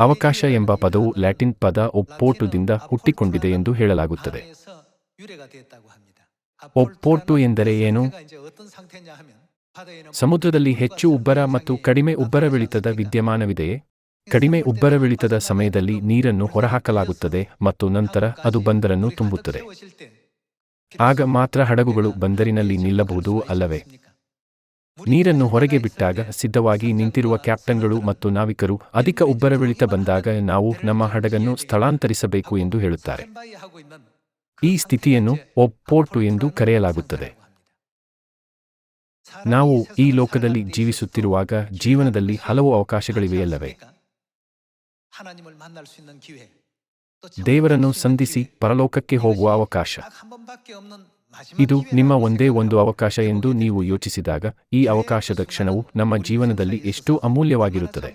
ಅವಕಾಶ ಎಂಬ ಪದವು ಲ್ಯಾಟಿನ್ ಪದ ಒಪ್ಪೋಟುದಿಂದ ಹುಟ್ಟಿಕೊಂಡಿದೆ ಎಂದು ಹೇಳಲಾಗುತ್ತದೆ. ಒಪ್ಪೋಟು ಎಂದರೆ ಏನು? ಸಮುದ್ರದಲ್ಲಿ ಹೆಚ್ಚು ಉಬ್ಬರ ಮತ್ತು ಕಡಿಮೆ ಉಬ್ಬರವಿಳಿತದ ವಿದ್ಯಮಾನವಿದೆಯೇ ಕಡಿಮೆ ಉಬ್ಬರವಿಳಿತದ ಸಮಯದಲ್ಲಿ ನೀರನ್ನು ಹೊರಹಾಕಲಾಗುತ್ತದೆ ಮತ್ತು ನಂತರ ಅದು ಬಂದರನ್ನು ತುಂಬುತ್ತದೆ. ಆಗ ಮಾತ್ರ ಹಡಗುಗಳು ಬಂದರಿನಲ್ಲಿ ನಿಲ್ಲಬಹುದು ಅಲ್ಲವೇ? ನೀರನ್ನು ಹೊರಗೆ ಬಿಟ್ಟಾಗ ಸಿದ್ಧವಾಗಿ ನಿಂತಿರುವ ಕ್ಯಾಪ್ಟನ್ಗಳು ಮತ್ತು ನಾವಿಕರು ಅಧಿಕ ಉಬ್ಬರವಿಳಿತ ಬಂದಾಗ ನಾವು ನಮ್ಮ ಹಡಗನ್ನು ಸ್ಥಳಾಂತರಿಸಬೇಕು ಎಂದು ಹೇಳುತ್ತಾರೆ. ಈ ಸ್ಥಿತಿಯನ್ನು ಒಪ್ಪೋಟು ಎಂದು ಕರೆಯಲಾಗುತ್ತದೆ. ನಾವು ಈ ಲೋಕದಲ್ಲಿ ಜೀವಿಸುತ್ತಿರುವಾಗ ಜೀವನದಲ್ಲಿ ಹಲವು ಅವಕಾಶಗಳಿವೆಯಲ್ಲವೇ? ದೇವರನ್ನು ಸಂಧಿಸಿ ಪರಲೋಕಕ್ಕೆ ಹೋಗುವ ಅವಕಾಶ. ಇದು ನಿಮ್ಮ ಒಂದೇ ಒಂದು ಅವಕಾಶ ಎಂದು ನೀವು ಯೋಚಿಸಿದಾಗ ಈ ಅವಕಾಶದ ಕ್ಷಣವು ನಮ್ಮ ಜೀವನದಲ್ಲಿ ಎಷ್ಟು ಅಮೂಲ್ಯವಾಗಿರುತ್ತದೆ?